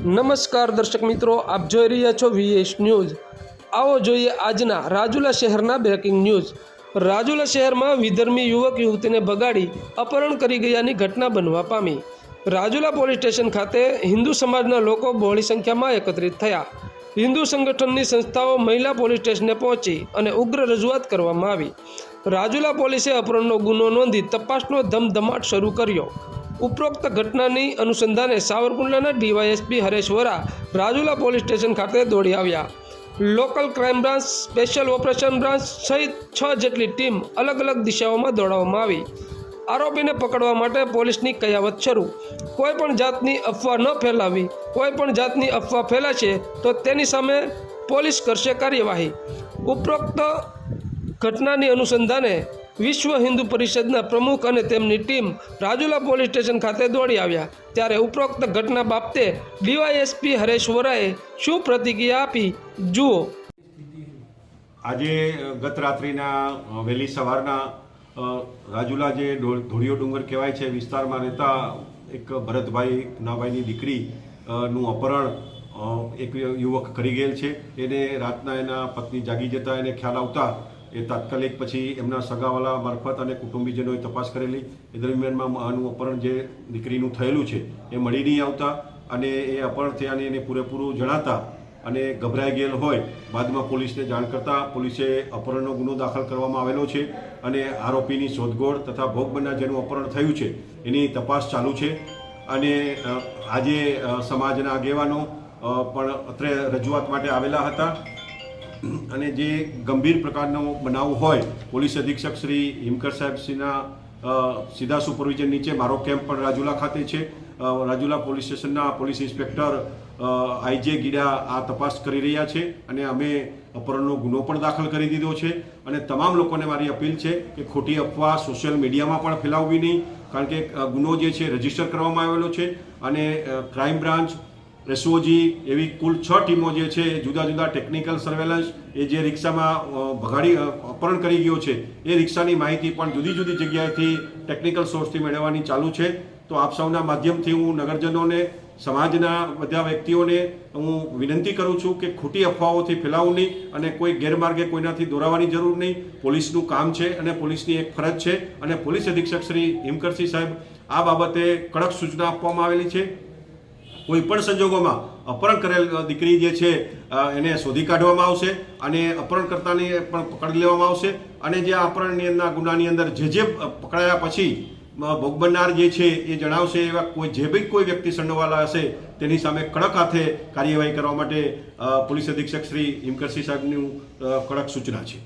નમસ્કાર દર્શક મિત્રો, આપ જોઈ રહ્યા છો વીએસ ન્યૂઝ. આવો જોઈએ આજના રાજુલા શહેરના બ્રેકિંગ ન્યૂઝ રાજુલા શહેરમાં વિધર્મી યુવક યુવતીને બગાડી અપહરણ કરી ગયાની ઘટના બનવા પામી. રાજુલા પોલીસ સ્ટેશન ખાતે હિન્દુ સમાજના લોકો બહોળી સંખ્યામાં એકત્રિત થયા. હિન્દુ સંગઠનની સંસ્થાઓ મહિલા પોલીસ સ્ટેશને પહોંચી અને ઉગ્ર રજૂઆત કરવામાં આવી. રાજુલા પોલીસે અપહરણનો ગુનો નોંધી તપાસનો ધમધમાટ શરૂ કર્યો. ઉપરોક્ત ઘટનાની અનુસંધાને સાવરકુંડલાના DYSP Haresh Vora Rajula police station ખાતે દોડી આવ્યા. Local crime branch, special operation branch સહિત છ જેટલી ટીમ અલગ અલગ દિશાઓમાં દોડાવવામાં આવી. આરોપીને પકડવા માટે પોલીસની કયાવત શરૂ. કોઈ પણ જાતની અફવા ન ફેલાવી, કોઈ પણ જાતની અફવા ફેલાશે તો તેની સામે પોલીસ કરશે કાર્યવાહી. ઉપરોક્ત ઘટનાની અનુસંધાને વિશ્વ હિન્દુ પરિષદના પ્રમુખ અને તેમની ટીમ રાજુલા પોલીસ સ્ટેશન ખાતે દોડી આવ્યા. ત્યારે ઉપરોક્ત ઘટના બાબતે ડીવાયએસપી હરેશ વોરાએ શું પ્રતિક્રિયા આપી? જુઓ. આજે ગત રાત્રિના વહેલી સવારના રાજુલા જે ધોળિયો ડુંગર કહેવાય છે, વિસ્તારમાં રહેતા એક ભરતભાઈ, નાભાઈની દીકરી નું અપહરણ એક યુવક કરી ગયેલ છે. એને રાતના એના પત્ની જાગી જતા એને ખ્યાલ આવતા એ તાત્કાલિક પછી એમના સગાવાલા મારફત અને કુટુંબીજનોએ તપાસ કરેલી. એ દરમિયાનમાં આનું અપહરણ જે દીકરીનું થયેલું છે, એ મળી નહીં આવતા અને એ અપહરણ થયાની એને પૂરેપૂરું જણાતા અને ગભરાઈ ગયેલ હોય, બાદમાં પોલીસને જાણ કરતાં પોલીસે અપહરણનો ગુનો દાખલ કરવામાં આવેલો છે અને આરોપીની શોધખોળ તથા ભોગ બનનાર જેનું અપહરણ થયું છે, એની તપાસ ચાલુ છે. અને આજે સમાજના આગેવાનો પણ અત્રે રજૂઆત માટે આવેલા હતા. અને જે ગંભીર પ્રકારનો બનાવ હોય, પોલીસ અધિક્ષક શ્રી હિમકર સાહેબ શ્રીના સીધા સુપરવિઝન નીચે, મારો કેમ્પ પણ રાજુલા ખાતે છે. રાજુલા પોલીસ સ્ટેશનના પોલીસ ઇન્સ્પેક્ટર આઈજે ગીડા આ તપાસ કરી રહ્યા છે અને અમે અપહરણનો ગુનો પણ દાખલ કરી દીધો છે. અને તમામ લોકોને મારી અપીલ છે કે ખોટી અફવા સોશિયલ મીડિયામાં પણ ફેલાવવી નહીં, કારણ કે ગુનો જે છે, રજિસ્ટર કરવામાં આવેલો છે. અને ક્રાઇમ બ્રાન્ચ એસઓજી એવી કુલ છ ટીમો જે છે, જુદા જુદા ટેકનિકલ સર્વેલન્સ એ જે રિક્ષામાં ભગાડી અપહરણ કરી ગયો છે, એ રિક્ષાની માહિતી પણ જુદી જુદી જગ્યાએથી ટેકનિકલ સોર્સથી મેળવવાની ચાલુ છે. તો આપ સૌના માધ્યમથી હું નગરજનોને, સમાજના બધા વ્યક્તિઓને હું વિનંતી કરું છું કે ખોટી અફવાઓથી ફેલાવું નહીં અને કોઈ ગેરમાર્ગે કોઈનાથી દોરાવાની જરૂર નહીં. પોલીસનું કામ છે અને પોલીસની એક ફરજ છે અને પોલીસ અધિક્ષક શ્રી હિમકરસિંહ સાહેબ આ બાબતે કડક સૂચના આપવામાં આવેલી છે. કોઈ પણ સંજોગોમાં અપહરણ કરેલ દીકરી જે છે એને શોધી કાઢવામાં આવશે અને અપહરણકર્તાને પણ પકડી લેવામાં આવશે અને જે અપહરણની અંદર ગુનાની અંદર જે જે પકડાયા પછી ભોગ બનનાર જે છે એ જણાવશે એવા કોઈ, જે બી કોઈ વ્યક્તિ સંડોવાલા હશે તેની સામે કડક હાથે કાર્યવાહી કરવા માટે પોલીસ અધિક્ષક શ્રી હિમકરસિંહ સાહેબનું કડક સૂચના છે.